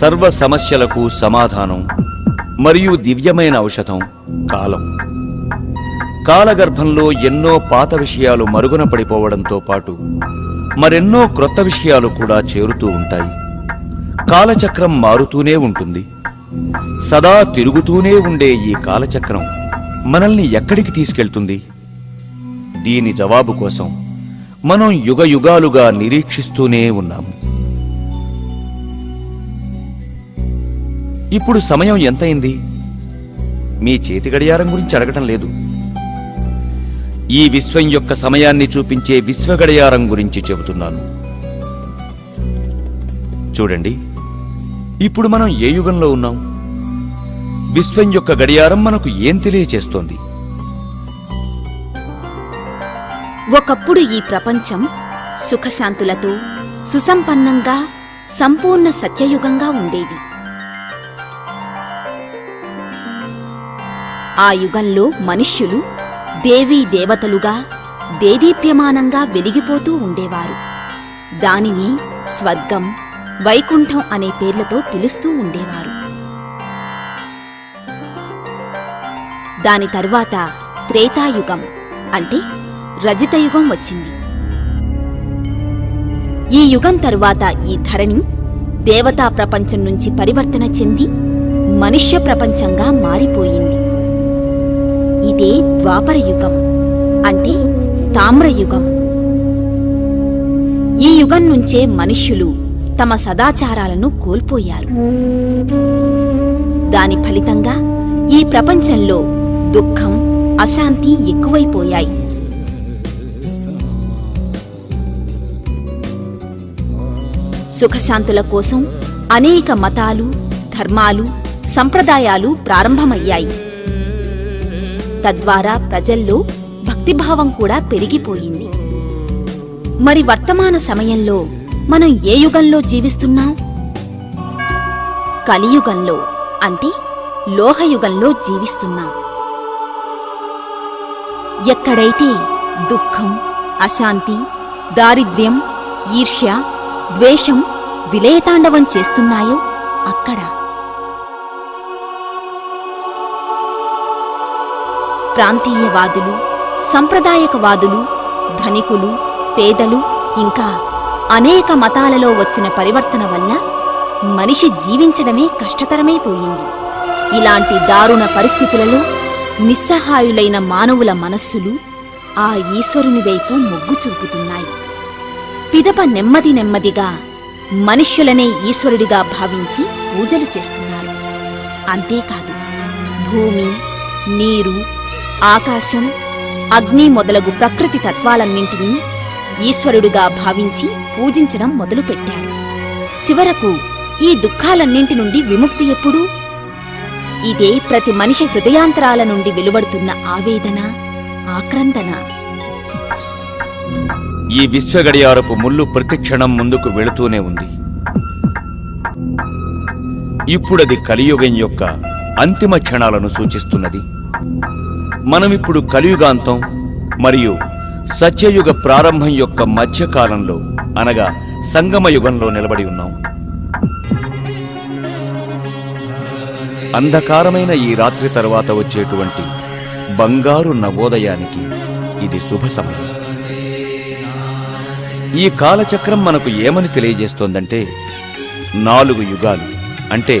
సర్వ సమస్యలకు సమాధానం మరియు దివ్యమైన ఔషధం కాలం. కాలగర్భంలో ఎన్నో పాత విషయాలు మరుగున పడిపోవడంతో పాటు మరెన్నో క్రొత్త విషయాలు కూడా చేరుతూ ఉంటాయి. కాలచక్రం మారుతూనే ఉంటుంది. సదా తిరుగుతూనే ఉండే ఈ కాలచక్రం మనల్ని ఎక్కడికి తీసుకెళ్తుంది? దీని జవాబు కోసం మనం యుగ యుగాలుగా నిరీక్షిస్తూనే ఉన్నాము. ఇప్పుడు సమయం ఎంతైంది? మీ చేతి గడియారం గురించి అడగటం లేదు. ఈ విశ్వం యొక్క సమయాన్ని చూపించే విశ్వ గడియారం గురించి చెబుతున్నాను. చూడండి ఇప్పుడు మనం ఏ యుగంలో ఉన్నాం? విశ్వం యొక్క గడియారం మనకు ఏం తెలియచేస్తోంది? ఒకప్పుడు ఈ ప్రపంచం సుఖశాంతులతో సుసంపన్నంగా సంపూర్ణ సత్యయుగంగా ఉండేది. ఆ యుగంలో మనుష్యులు దేవీ దేవతలుగా దేదీప్యమానంగా వెలిగిపోతూ ఉండేవారు. దానిని స్వర్గం వైకుంఠం అనే పేర్లతో పిలుస్తూ ఉండేవారు. దాని తర్వాత త్రేతాయుగం అంటే రజతయుగం వచ్చింది. ఈ యుగం తరువాత ఈ ధరణి దేవతా ప్రపంచం నుంచి పరివర్తన చెంది మనుష్య ప్రపంచంగా మారిపోయింది. ఇదే ద్వాపర యుగం. అంటే తామ్రయుగం ఈ యుగం నుంచే మనుష్యులు తమ సదాచారాలను కోల్పోయారు. దాని ఫలితంగా ఈ ప్రపంచంలో దుఃఖం అశాంతి ఎక్కువైపోయాయి. సుఖశాంతుల కోసం అనేక మతాలు ధర్మాలు సంప్రదాయాలు ప్రారంభమయ్యాయి. తద్వారా ప్రజల్లో భక్తిభావం కూడా పెరిగిపోయింది. మరి వర్తమాన సమయంలో మనం ఏ యుగంలో జీవిస్తున్నాం? కలియుగంలో అంటే లోహయుగంలో జీవిస్తున్నాం. ఎక్కడైతే దుఃఖం అశాంతి దారిద్ర్యం ఈర్ష్య ద్వేషం విలయతాండవం చేస్తున్నాయో అక్కడ ప్రాంతీయవాదులు సంప్రదాయకవాదులు ధనికులు పేదలు ఇంకా అనేక మతాలలో వచ్చిన పరివర్తన వల్ల మనిషి జీవించడమే కష్టతరమైపోయింది ఇలాంటి దారుణ పరిస్థితులలో నిస్సహాయులైన మానవుల మనస్సులు ఆ ఈశ్వరుని వైపు మొగ్గు చూపుతున్నాయి. పిదప నెమ్మది నెమ్మదిగా మనుష్యులనే ఈశ్వరుడిగా భావించి పూజలు చేస్తున్నారు. అంతేకాదు భూమి నీరు ఆకాశం అగ్ని మొదలగు ప్రకృతి తత్వాలన్నింటినీ ఈశ్వరుడుగా భావించి పూజించడం మొదలుపెట్టారు. చివరకు ఈ దుఃఖాలన్నింటి నుండి విముక్తి ఎప్పుడు? ఇదే ప్రతి మనిషి హృదయాంతరాల నుండి వెలువడుతున్న ఆవేదన ఆక్రందన. ఈ విశ్వగడియారపు ముళ్ళు ప్రతిక్షణం ముందుకు వెళుతూనే ఉంది. ఇప్పుడది కలియుగం యొక్క అంతిమ క్షణాలను సూచిస్తున్నది. మనమిప్పుడు కలియుగాంతం మరియు సత్యయుగ ప్రారంభం యొక్క మధ్యకాలంలో అనగా సంగమ యుగంలో నిలబడి ఉన్నాం. అంధకారమైన ఈ రాత్రి తర్వాత వచ్చేటువంటి బంగారు నవోదయానికి ఇది శుభ సమయం. ఈ కాలచక్రం మనకు ఏమని తెలియజేస్తోందంటే నాలుగు యుగాలు అంటే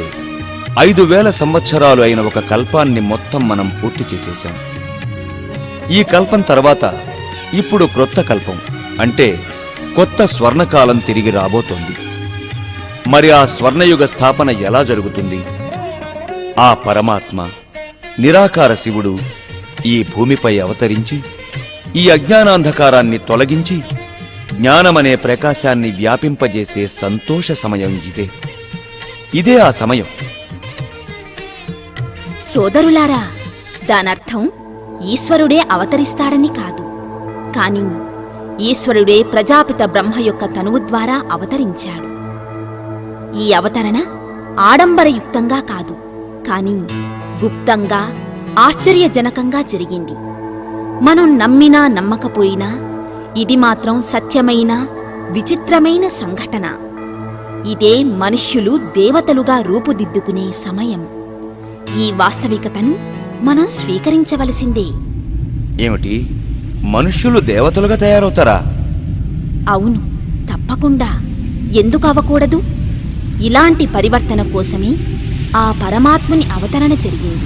ఐదు వేల సంవత్సరాలు అయిన ఒక కల్పాన్ని మొత్తం మనం పూర్తి చేసేశాం. ఈ కల్పం తర్వాత ఇప్పుడు క్రొత్త కల్పం అంటే కొత్త స్వర్ణకాలం తిరిగి రాబోతోంది. మరి ఆ స్వర్ణయుగ స్థాపన ఎలా జరుగుతుంది? ఆ పరమాత్మ నిరాకార శివుడు ఈ భూమిపై అవతరించి ఈ అజ్ఞానాంధకారాన్ని తొలగించి జ్ఞానమనే ప్రకాశాన్ని వ్యాపింపజేసే సంతోష సమయం ఇదే. ఇదే ఆ సమయం. సోదరులారా దానర్థం ఈశ్వరుడే అవతరిస్తాడని కాదు. కాని ఈశ్వరుడే ప్రజాపిత బ్రహ్మ యొక్క తనువు ద్వారా అవతరించాడు. ఈ అవతరణ ఆడంబరయుక్తంగా కాదు కాని గుప్తంగా ఆశ్చర్యజనకంగా జరిగింది. మనం నమ్మినా నమ్మకపోయినా ఇది మాత్రం సత్యమైన విచిత్రమైన సంఘటన. ఇదే మనుష్యులు దేవతలుగా రూపుదిద్దుకునే సమయం. ఈ వాస్తవికతను మనం స్వీకరించవలసిందే. ఏమిటి? మనుష్యులు దేవతలుగా తయారవుతారా? అవును తప్పకుండా. ఎందుకు అవ్వకూడదు ఇలాంటి పరివర్తన కోసమే ఆ పరమాత్ముని అవతరణ జరిగింది.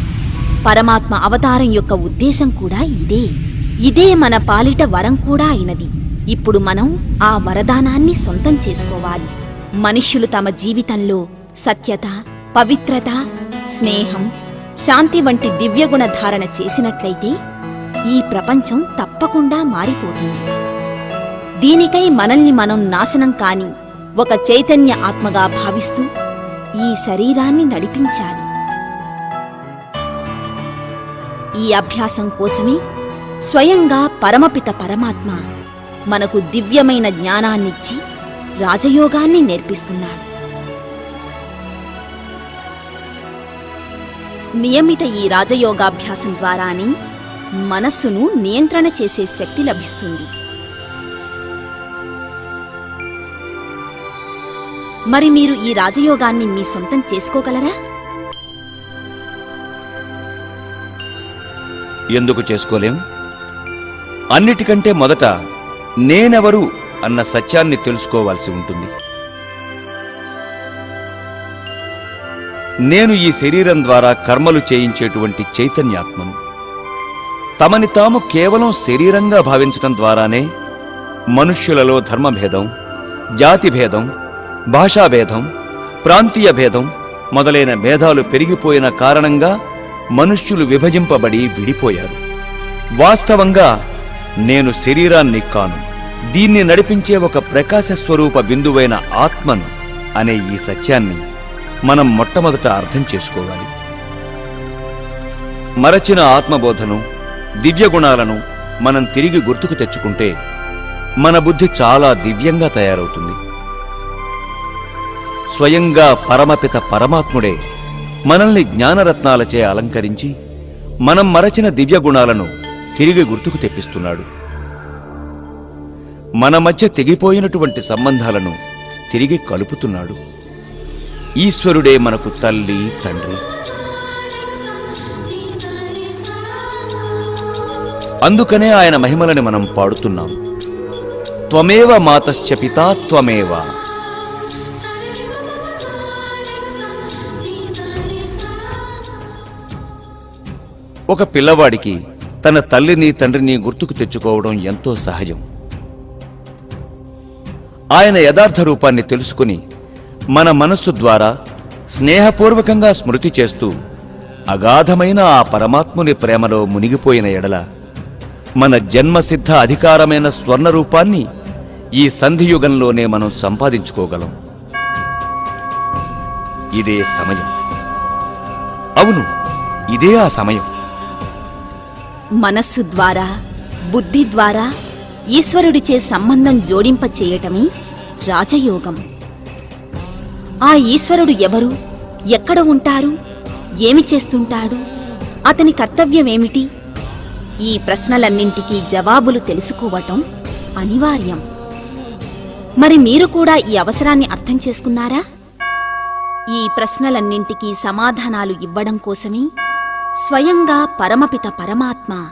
పరమాత్మ అవతారం యొక్క ఉద్దేశం కూడా ఇదే. ఇదే మన పాలిట వరం కూడా అయినది. ఇప్పుడు మనం ఆ వరదానాన్ని సొంతం చేసుకోవాలి. మనుష్యులు తమ జీవితంలో సత్యత పవిత్రత స్నేహం శాంతి వంటి దివ్యగుణ ధారణ చేసినట్లయితే ఈ ప్రపంచం తప్పకుండా మారిపోతుంది. దీనికై మనల్ని మనం నాశనం కాని ఒక చైతన్య ఆత్మగా భావిస్తూ ఈ శరీరాన్ని నడిపించాలి. ఈ అభ్యాసం కోసమే స్వయంగా పరమపిత పరమాత్మ మనకు దివ్యమైన జ్ఞానాన్నిచ్చి రాజయోగాన్ని నేర్పిస్తున్నాడు. నియమిత ఈ రాజయోగాభ్యాసం ద్వారానే మనస్సును నియంత్రణ చేసే శక్తి లభిస్తుంది. మరి మీరు ఈ రాజయోగాన్ని మీ సొంతం చేసుకోగలరా? ఎందుకు చేసుకోలేం? అన్నిటికంటే మొదట నేనెవరు అన్న సత్యాన్ని తెలుసుకోవాల్సి ఉంటుంది. నేను ఈ శరీరం ద్వారా కర్మలు చేయించేటువంటి చైతన్యాత్మను. తమని తాము కేవలం శరీరంగా భావించడం ద్వారానే మనుష్యులలో ధర్మభేదం జాతిభేదం భాషాభేదం ప్రాంతీయ భేదం మొదలైన భేదాలు పెరిగిపోయిన కారణంగా మనుష్యులు విభజింపబడి విడిపోయారు. వాస్తవంగా నేను శరీరాన్ని కాను దీన్ని నడిపించే ఒక ప్రకాశ స్వరూప బిందువైన ఆత్మను అనే ఈ సత్యాన్ని మనం మొట్టమొదట అర్థం చేసుకోవాలి. మరచిన ఆత్మబోధను దివ్య గుణాలను మనం తిరిగి గుర్తుకు తెచ్చుకుంటే మన బుద్ధి చాలా దివ్యంగా తయారవుతుంది. స్వయంగా పరమపిత పరమాత్ముడే మనల్ని జ్ఞానరత్నాలచే అలంకరించి మనం మరచిన దివ్య గుణాలను తిరిగి గుర్తుకు తెప్పిస్తున్నాడు. మన మధ్య తెగిపోయినటువంటి సంబంధాలను తిరిగి కలుపుతున్నాడు. ఈశ్వరుడే మనకు తల్లి తండ్రి. అందుకనే ఆయన మహిమలని మనం పాడుతున్నాం. త్వమేవ మాతశ్చ పితా త్వమేవ. ఒక పిల్లవాడికి తన తల్లిని తండ్రిని గుర్తుకు తెచ్చుకోవడం ఎంతో సహజం. ఆయన యథార్థ రూపాన్ని తెలుసుకుని మన మనస్సు ద్వారా స్నేహపూర్వకంగా స్మృతి చేస్తూ అగాధమైన ఆ పరమాత్ముని ప్రేమలో మునిగిపోయిన ఎడల మన జన్మసిద్ధ అధికారమైన స్వర్ణ రూపాన్ని ఈ సంధియుగంలోనే మనం సంపాదించుకోగలం. ఇదే సమయం. అవును ఇదే ఆ సమయం. మనస్సు ద్వారా బుద్ధి ద్వారా ఈశ్వరుడిచే సంబంధం జోడింప చేయటమే రాజయోగం. ఆ ఈశ్వరుడు ఎవరు? ఎక్కడ ఉంటారు? ఏమి చేస్తుంటాడు? అతని కర్తవ్యమేమిటి ఈ ప్రశ్నలన్నింటికీ జవాబులు తెలుసుకోవటం అనివార్యం. మరి మీరు కూడా ఈ అవసరాన్ని అర్థం చేసుకున్నారా? ఈ ప్రశ్నలన్నింటికీ సమాధానాలు ఇవ్వడం కోసమే స్వయంగా పరమపిత పరమాత్మ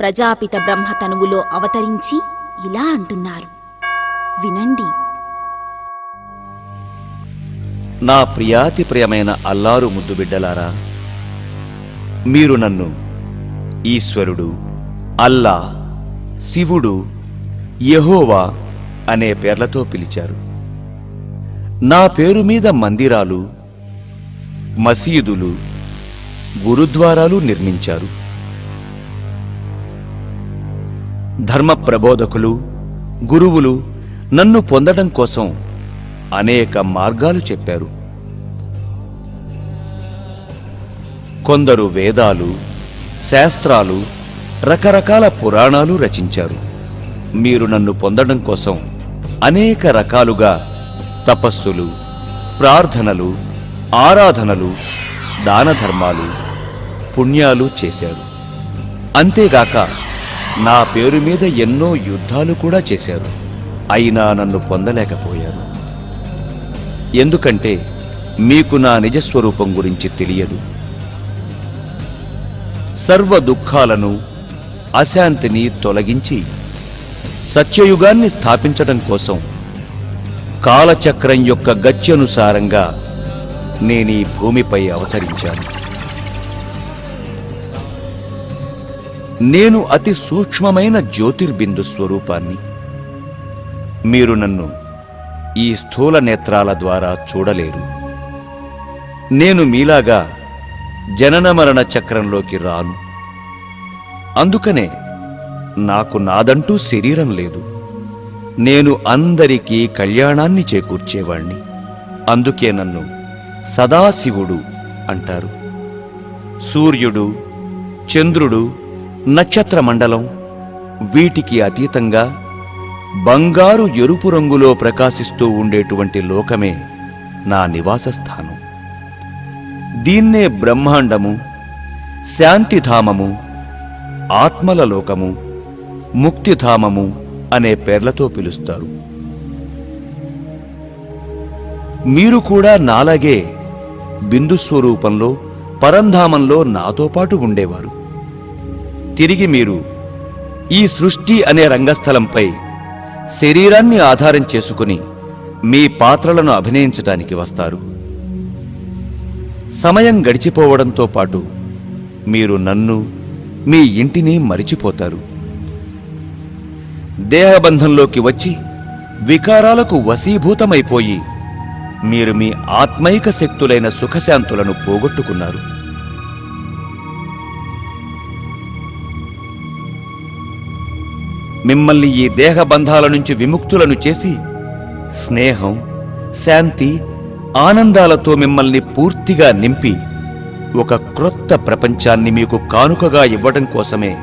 ప్రజాపిత బ్రహ్మ తనువులో అవతరించి ఇలా అంటున్నారు. వినండి. నా ప్రియాతి ప్రియమైన అల్లారు ముద్దు బిడ్డలారా మీరు నన్ను ఈశ్వరుడు అల్లా శివుడు యహోవా అనే పేర్లతో పిలిచారు. నా పేరు మీద మందిరాలు మసీదులు గురుద్వారాలు నిర్మించారు. ధర్మ ప్రబోధకులు గురువులు నన్ను పొందడం కోసం అనేక మార్గాలు చెప్పారు. కొందరు వేదాలు శాస్త్రాలు రకరకాల పురాణాలు రచించారు. మీరు నన్ను పొందడం కోసం అనేక రకాలుగా తపస్సులు ప్రార్థనలు ఆరాధనలు దానధర్మాలు పుణ్యాలు చేశారు. అంతేగాక నా పేరు మీద ఎన్నో యుద్ధాలు కూడా చేశారు. అయినా నన్ను పొందలేకపోయారు. ఎందుకంటే మీకు నా నిజస్వరూపం గురించి తెలియదు. సర్వ దుఃఖాలను అశాంతిని తొలగించి సత్యయుగాన్ని స్థాపించడం కోసం కాలచక్రం యొక్క గత్యనుసారంగా నేనీ భూమిపై అవతరించాను. నేను అతి సూక్ష్మమైన జ్యోతిర్బిందు స్వరూపాన్ని. మీరు నన్ను ఈ స్థూల నేత్రాల ద్వారా చూడలేరు. నేను మీలాగా జనన మరణ చక్రంలోకి రాను. అందుకనే నాకు నాదంటూ శరీరం లేదు. నేను అందరికీ కళ్యాణాన్ని చేకూర్చేవాణ్ణి. అందుకే నన్ను సదాశివుడు అంటారు. సూర్యుడు చంద్రుడు నక్షత్ర మండలం వీటికి అతీతంగా బంగారు ఎరుపు రంగులో ప్రకాశిస్తూ ఉండేటువంటి లోకమే నా నివాస స్థానం దీన్నే బ్రహ్మాండము శాంతిధామము ఆత్మల లోకము ముక్తిధామము అనే పేర్లతో పిలుస్తారు. మీరు కూడా నాలాగే బిందు స్వరూపంలో పరంధామంలో నాతో పాటు ఉండేవారు. తిరిగి మీరు ఈ సృష్టి అనే రంగస్థలంపై శరీరాన్ని ఆధారం చేసుకుని మీ పాత్రలను అభినయించటానికి వస్తారు. సమయం గడిచిపోవడంతో పాటు మీరు నన్ను మీ ఇంటిని మరిచిపోతారు. దేహబంధంలోకి వచ్చి వికారాలకు వశీభూతమైపోయి మీరు మీ ఆత్మైక శక్తులైన సుఖశాంతులను పోగొట్టుకున్నారు. మిమ్మల్ని ఈ దేహబంధాల నుంచి విముక్తులను చేసి స్నేహం శాంతి ఆనందాలతో మిమ్మల్ని పూర్తిగా నింపి ఒక క్రొత్త ప్రపంచాన్ని మీకు కానుకగా ఇవ్వడం కోసమే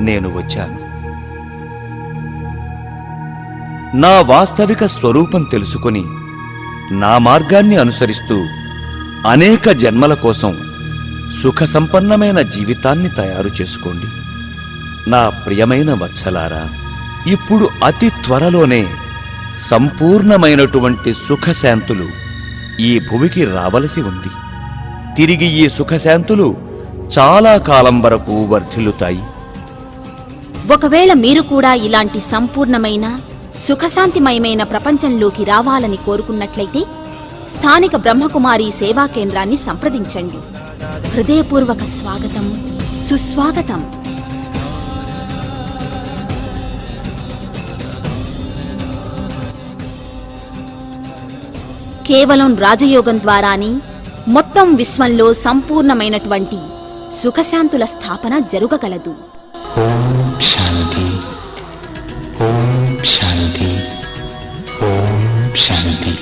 నేను వచ్చాను. నా వాస్తవిక స్వరూపం తెలుసుకొని నా మార్గాన్ని అనుసరిస్తూ అనేక జన్మల కోసం సుఖ సంపన్నమైన జీవితాన్ని తయారు చేసుకోండి. నా ప్రియమైన వత్సలారా ఇప్పుడు అతి త్వరలోనే సంపూర్ణమైనటువంటి సుఖశాంతులు ఈ భువికి రావలసి ఉంది. తిరిగి ఈ సుఖశాంతులు చాలా కాలం వరకు వర్ధిల్లుతాయి. ఒకవేళ మీరు కూడా ఇలాంటి సంపూర్ణమైన సుఖశాంతిమయమైన ప్రపంచంలోకి రావాలని కోరుకున్నట్లయితే స్థానిక బ్రహ్మకుమారి సేవా కేంద్రాన్ని సంప్రదించండి. హృదయపూర్వక స్వాగతం సుస్వాగతం. కేవలం రాజయోగం ద్వారానే మొత్తం విశ్వంలో సంపూర్ణమైనటువంటి సుఖశాంతుల స్థాపన జరగగలదు. శాంతి. శాంతి. శాంతి.